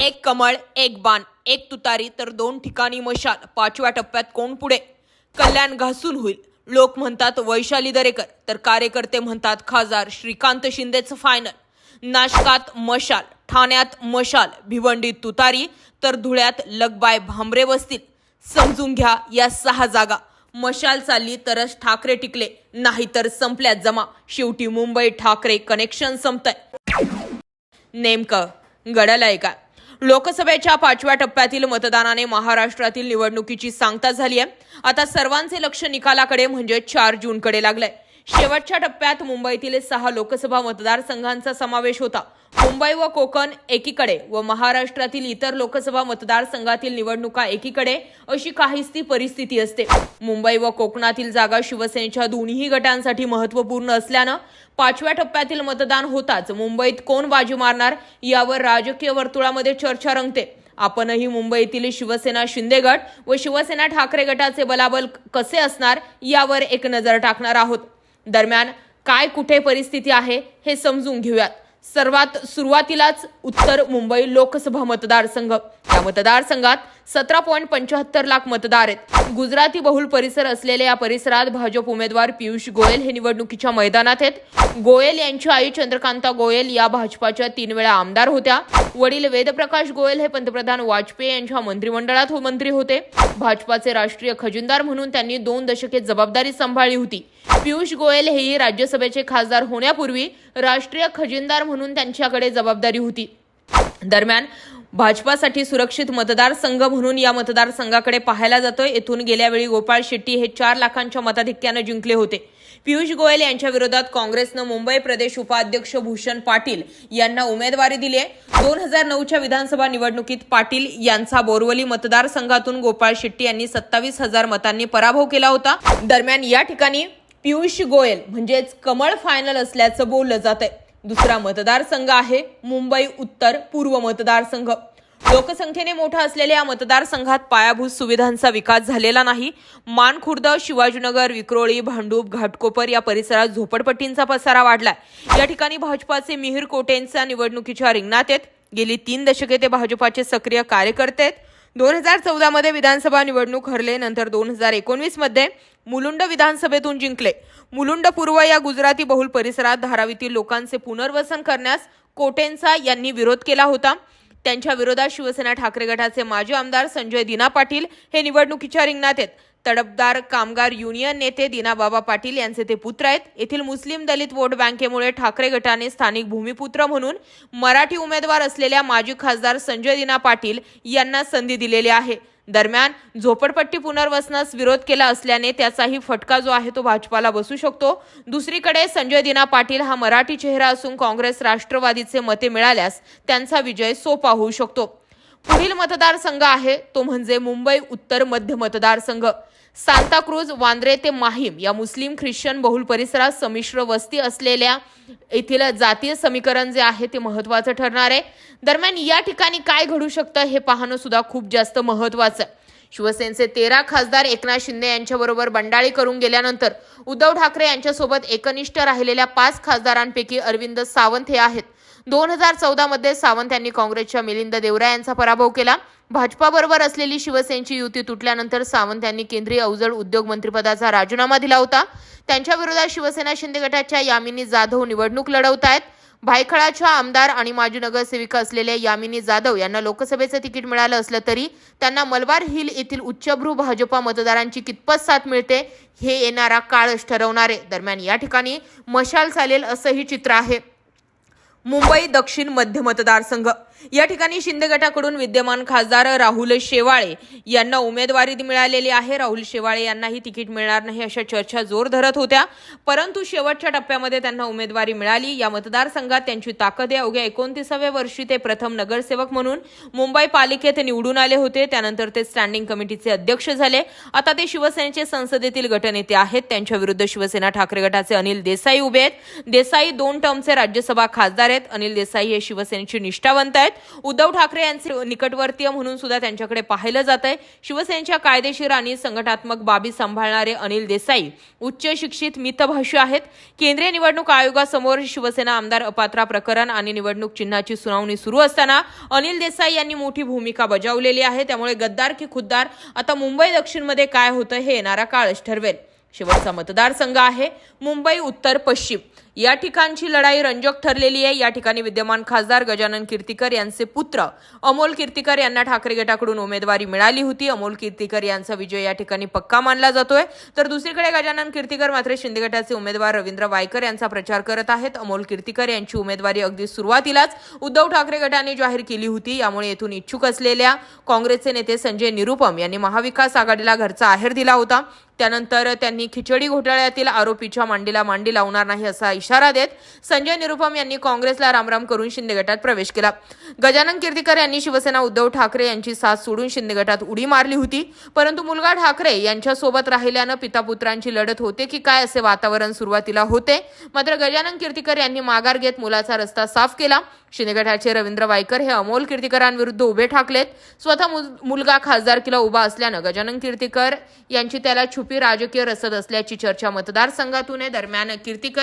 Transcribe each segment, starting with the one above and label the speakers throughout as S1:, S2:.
S1: एक कमळ एक बाण एक तुतारी तर दोन ठिकाणी मशाल. पाचव्या टप्प्यात कोण पुढे? कल्याण घासून होईल. लोक म्हणतात वैशाली दरेकर तर कार्यकर्ते म्हणतात खासदार श्रीकांत शिंदेचं फायनल नाशकात मशाल ठाण्यात मशाल भिवंडीत तुतारी तर धुळ्यात लगबाय भांबरे बसतील समजून घ्या या सहा जागा. मशाल चालली तरच ठाकरे टिकले नाहीतर संपल्यात जमा. शेवटी मुंबई ठाकरे कनेक्शन संपतंय. नेमकं घडलंय का लोकसभेच्या पाचव्या टप्प्यातील मतदानाने महाराष्ट्रातील निवडणुकीची सांगता झाली आहे. आता सर्वांचे लक्ष निकालाकडे म्हणजे चार जूनकडे लागलंय. शेवटच्या टप्प्यात मुंबईतील सहा लोकसभा मतदारसंघांचा समावेश होता. मुंबई व कोकण एकीकडे व महाराष्ट्रातील इतर लोकसभा मतदारसंघातील निवडणुका एकीकडे अशी काहीच ती परिस्थिती असते. मुंबई व कोकणातील जागा शिवसेनेच्या दोन्ही गटांसाठी महत्त्वपूर्ण असल्यानं पाचव्या टप्प्यातील मतदान होताच मुंबईत कोण बाजी मारणार यावर राजकीय वर्तुळामध्ये चर्चा रंगते. आपणही मुंबईतील शिवसेना शिंदे गट व शिवसेना ठाकरे गटाचे बलाबल कसे असणार यावर एक नजर टाकणार आहोत. दरम्यान काय कुठे परिस्थिती आहे हे समजून घेऊयात. सर्वात सुरुवातीलाच उत्तर मुंबई लोकसभा मतदारसंघ. या मतदारसंघात सतरा पॉईंट पंच्याहत्तर लाख मतदार आहेत. गुजराती बहुल परिसर असलेल्या या परिसरात भाजप उमेदवार पियुष गोयल हे निवडणुकीच्या मैदानात आहेत. गोयल यांची आई चंद्रकांता गोयल या भाजपाच्या तीन वेळा आमदार होत्या. वडील वेदप्रकाश गोयल हे पंतप्रधान वाजपेयी यांच्या मंत्रिमंडळात हो- मंत्री होते. भाजपाचे राष्ट्रीय खजिनदार म्हणून त्यांनी दोन दशके जबाबदारी सांभाळली होती. पियुष गोयल हेही राज्यसभेचे खासदार होण्यापूर्वी राष्ट्रीय खजिनदार म्हणून त्यांच्याकडे जबाबदारी होती. दरम्यान भाजपासाठी सुरक्षित मतदारसंघ म्हणून या मतदारसंघाकडे पाहायला जातोय. येथून गेल्या वेळी गोपाळ शेट्टी हे चार लाखांच्या मताधिक्यानं जिंकले होते. पियुष गोयल यांच्या विरोधात काँग्रेसनं मुंबई प्रदेश उपाध्यक्ष भूषण पाटील यांना उमेदवारी दिली आहे. दोन हजार नऊच्या विधानसभा निवडणुकीत पाटील यांचा बोरवली मतदारसंघातून गोपाळ शेट्टी यांनी सत्तावीस हजार मतांनी पराभव केला होता. दरम्यान या ठिकाणी पियुष गोयल म्हणजेच कमळ फायनल असल्याचं बोललं जात आहे दुसरा मतदारसंघ आहे मुंबई उत्तर पूर्व मतदारसंघ. लोकसंख्येने मोठा असलेल्या या मतदारसंघात पायाभूत सुविधांचा विकास झालेला नाही. मानखुर्द शिवाजीनगर विक्रोळी भांडूप घाटकोपर या परिसरात झोपडपट्टींचा पसारा वाढलाय. या ठिकाणी भाजपाचे मिहीर कोटेंचा निवडणुकीच्या रिंगणात आहेत. गेली तीन दशके ते भाजपाचे सक्रिय कार्यकर्ते आहेत. दोन हजार चौदामध्ये विधानसभा निवडणूक हरले नंतर दोन हजार एकोणवीसमध्ये मुलुंड विधानसभेतून जिंकले. मुलुंड पूर्व या गुजराती बहुल परिसरात धारावीतील लोकांचे पुनर्वसन करण्यास कोटेंचा यांनी विरोध केला होता. त्यांच्या विरोधात शिवसेना ठाकरे गटाचे माजी आमदार संजय दिना पाटील हे निवडणुकीच्या रिंगणात आहेत. तडफदार कामगार युनियन नेते दिनाबाबा पाटील यांचे ते पुत्र आहेत. येथील मुस्लिम दलित वोट बँकेमुळे ठाकरे गटाने स्थानिक भूमिपुत्र म्हणून मराठी उमेदवार असलेल्या माजी खासदार संजय दिना पाटील यांना संधी दिलेली आहे. दरम्यान झोपडपट्टी पुनर्वसनास विरोध केला असल्याने त्याचाही फटका जो आहे तो भाजपाला बसू शकतो. दुसरीकडे संजय दिना पाटील हा मराठी चेहरा असून काँग्रेस राष्ट्रवादीचे मते मिळाल्यास त्यांचा विजय सोपा होऊ शकतो. पुढील मतदारसंघ आहे तो म्हणजे मुंबई उत्तर मध्य मतदारसंघ. सांताक्रूज वांद्रे ते माहीम या मुस्लिम ख्रिश्चन बहुल परिसरात संमिश्र वस्ती असलेल्या येथील जातीय समीकरण जे आहे ते महत्वाचं ठरणार आहे. दरम्यान या ठिकाणी काय घडू शकतं हे पाहणं सुद्धा खूप जास्त महत्वाचं आहे. शिवसेनेचे तेरा खासदार एकनाथ शिंदे यांच्याबरोबर बंडाळी करून गेल्यानंतर उद्धव ठाकरे यांच्यासोबत एकनिष्ठ राहिलेल्या पाच खासदारांपैकी अरविंद सावंत हे आहेत. दोन हजार चौदामध्ये सावंत यांनी काँग्रेसच्या मिलिंद देवरा यांचा पराभव केला. भाजपाबरोबर असलेली शिवसेनेची युती तुटल्यानंतर सावंत यांनी केंद्रीय अवजड उद्योग मंत्रिपदाचा राजीनामा दिला होता. त्यांच्या विरोधात शिवसेना शिंदे गटाच्या यामिनी जाधव निवडणूक लढवत आहेत. भायखळाच्या आमदार आणि माजी नगरसेविका असलेल्या यामिनी जाधव यांना लोकसभेचं तिकीट मिळालं असलं तरी त्यांना मलबार हिल येथील उच्चभ्रू भाजपा मतदारांची कितपत साथ मिळते हे येणारा काळच ठरवणारे. दरम्यान या ठिकाणी मशाल चालेल असंही चित्र आहे. मुंबई दक्षिण मध्य मतदारसंघ. या ठिकाणी शिंदे गटाकडून विद्यमान खासदार राहुल शेवाळे यांना उमेदवारी मिळालेली आहे. राहुल शेवाळे यांनाही तिकीट मिळणार नाही अशा चर्चा जोर धरत होत्या. परंतु शेवटच्या टप्प्यामध्ये त्यांना उमेदवारी मिळाली. या मतदारसंघात त्यांची ताकद आहे. अवघ्या एकोणतीसाव्या वर्षी ते प्रथम नगरसेवक म्हणून मुंबई पालिकेत निवडून आले होते. त्यानंतर ते स्टँडिंग कमिटीचे अध्यक्ष झाले. आता ते शिवसेनेचे संसदेतील गटनेते आहेत. त्यांच्या विरुद्ध शिवसेना ठाकरे गटाचे अनिल देसाई उभे आहेत. देसाई दोन टर्मचे राज्यसभा खासदार आहेत. आहेत अनिल देसाई हे शिवसेनेचे निष्ठावंत आहेत. उद्धव ठाकरे यांचे निकटवर्तीय म्हणून सुद्धा त्यांच्याकडे पाहिलं जात आहे. शिवसेनेच्या कायदेशीर आणि संघटनात्मक बाबी सांभाळणारे अनिल देसाई उच्च शिक्षित मितभाषी आहेत. केंद्रीय निवडणूक आयोगासमोर शिवसेना आमदार अपात्रा प्रकरण आणि निवडणूक चिन्हाची सुनावणी सुरू असताना अनिल देसाई यांनी मोठी भूमिका बजावलेली आहे. त्यामुळे गद्दार की खुद्दार आता मुंबई दक्षिणमध्ये काय होतं हे येणारा काळच ठरवेल. शेवटचा मतदारसंघ आहे. मुंबई उत्तर पश्चिम. या ठिकाणची लढाई रंजक ठरलेली आहे. या ठिकाणी विद्यमान खासदार गजानन कीर्तीकर यांचे पुत्र अमोल कीर्तीकर यांना ठाकरे गटाकडून उमेदवारी मिळाली होती. अमोल कीर्तीकर यांचा विजय या ठिकाणी पक्का मानला जातोय. तर दुसरीकडे गजानन कीर्तीकर मात्र शिंदे गटाचे उमेदवार रवींद्र वायकर यांचा प्रचार करत आहेत. अमोल कीर्तीकर यांची उमेदवारी अगदी सुरुवातीलाच उद्धव ठाकरे गटाने जाहीर केली होती. यामुळे येथून इच्छुक असलेल्या काँग्रेसचे नेते संजय निरुपम यांनी महाविकास आघाडीला घरचा आहेर दिला होता. त्यानंतर त्यांनी खिचडी घोटाळ्यातील आरोपीच्या मांडीला मांडी लावणार नाही असा इशारा देत संजय निरुपम यांनी काँग्रेसला रामराम करून शिंदे गटात प्रवेश केला. गजानन कीर्तीकर यांनी शिवसेना उद्धव ठाकरे यांची साथ सोडून शिंदे गटात उडी मारली होती. परंतु मुलगा ठाकरे यांच्यासोबत राहिल्यानं पितापुत्रांची लढत होते की काय असे वातावरण सुरुवातीला होते? मात्र गजानन कीर्तीकर यांनी माघार घेत मुलाचा रस्ता साफ केला. शिंदे गटाचे रवींद्र वायकर हे अमोल कीर्तीकरांविरुद्ध उभे ठाकलेत. स्वतः मुल- मुलगा खासदारकीला उभा असल्यानं गजानन कीर्तीकर यांची त्याला छुपी राजकीय रसद असल्याची चर्चा मतदारसंघातून आहे. दरम्यान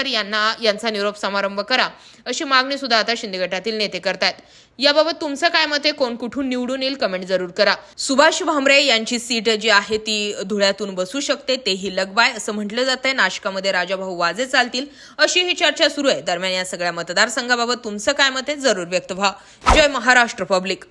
S1: यांना यांना यांचा निरोप समारंभ करा अशी मागणी सुद्धा आता शिंदे गटातील नेते करतायत. याबाबत तुमचं काय मत आहे? कोण कुठून निवडून येईल? कमेंट जरूर करा. सुभाष भामरे यांची सीट जी आहे ती धुळ्यातून बसू शकते तेही लगबाय असं म्हटलं जात आहे नाशकामध्ये राजाभाऊ वाजे चालतील अशी ही चर्चा सुरू आहे. दरम्यान या सगळ्या मतदारसंघाबाबत तुमचं काय मत आहे? जरूर व्यक्त व्हा. जय महाराष्ट्र पब्लिक.